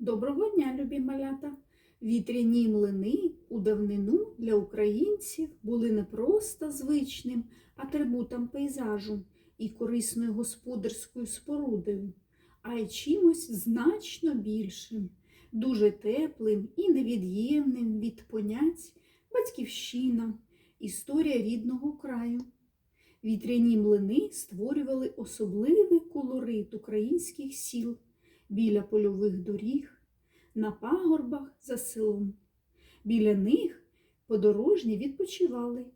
Доброго дня, любі малята! Вітряні млини у давнину для українців були не просто звичним атрибутом пейзажу і корисною господарською спорудою, а й чимось значно більшим, дуже теплим і невід'ємним від понять батьківщина, історія рідного краю. Вітряні млини створювали особливий колорит українських сіл біля польових доріг, на пагорбах за селом. Біля них подорожні відпочивали,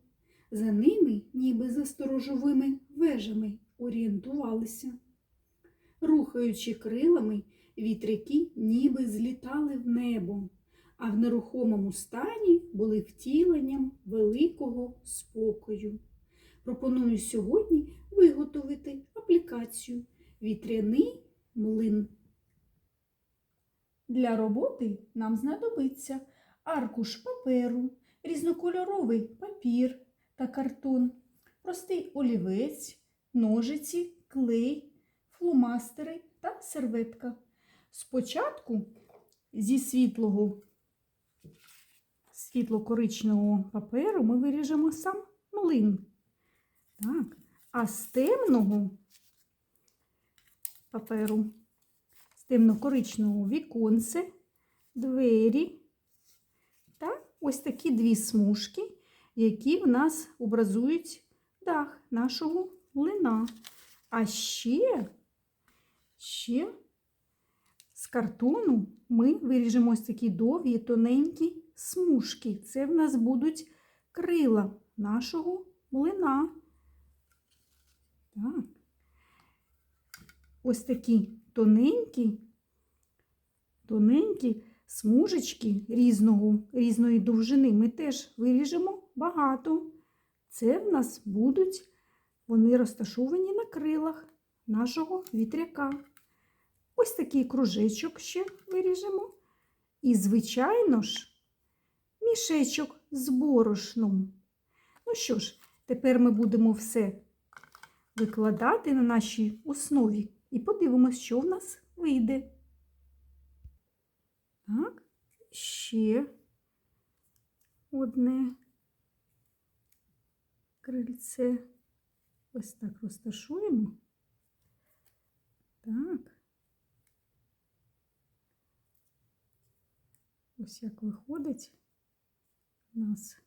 за ними, ніби за сторожовими вежами, орієнтувалися. Рухаючи крилами, вітряки ніби злітали в небо, а в нерухомому стані були втіленням великого спокою. Пропоную сьогодні виготовити аплікацію Вітряний млин. Для роботи нам знадобиться аркуш паперу, різнокольоровий папір та картон, простий олівець, ножиці, клей, фломастери та серветка. Спочатку зі світлого світло-коричневого паперу ми виріжемо сам млин. Так. А з темного паперу з темно-коричневого віконце, двері та ось такі дві смужки, які в нас образують дах нашого млина. А ще, ще з картону ми виріжемо ось такі довгі, тоненькі смужки. Це в нас будуть крила нашого млина. Так. Ось такі тоненькі, тоненькі смужечки різного, різної довжини ми теж виріжемо багато. Це в нас будуть, вони розташовані на крилах нашого вітряка. Ось такий кружечок ще виріжемо. І, звичайно ж, мішечок з борошном. Ну що ж, тепер ми будемо все викладати на нашій основі і подивимось, що в нас вийде. Так, ще одне крильце. Ось так розташуємо. Так. Ось як виходить у нас.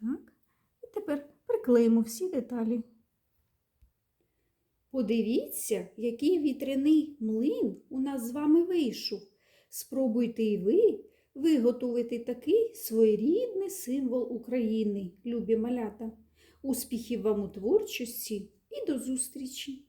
Так. І тепер приклеїмо всі деталі. Подивіться, який вітряний млин у нас з вами вийшов. Спробуйте і ви виготовити такий своєрідний символ України, любі малята. Успіхів вам у творчості і до зустрічі!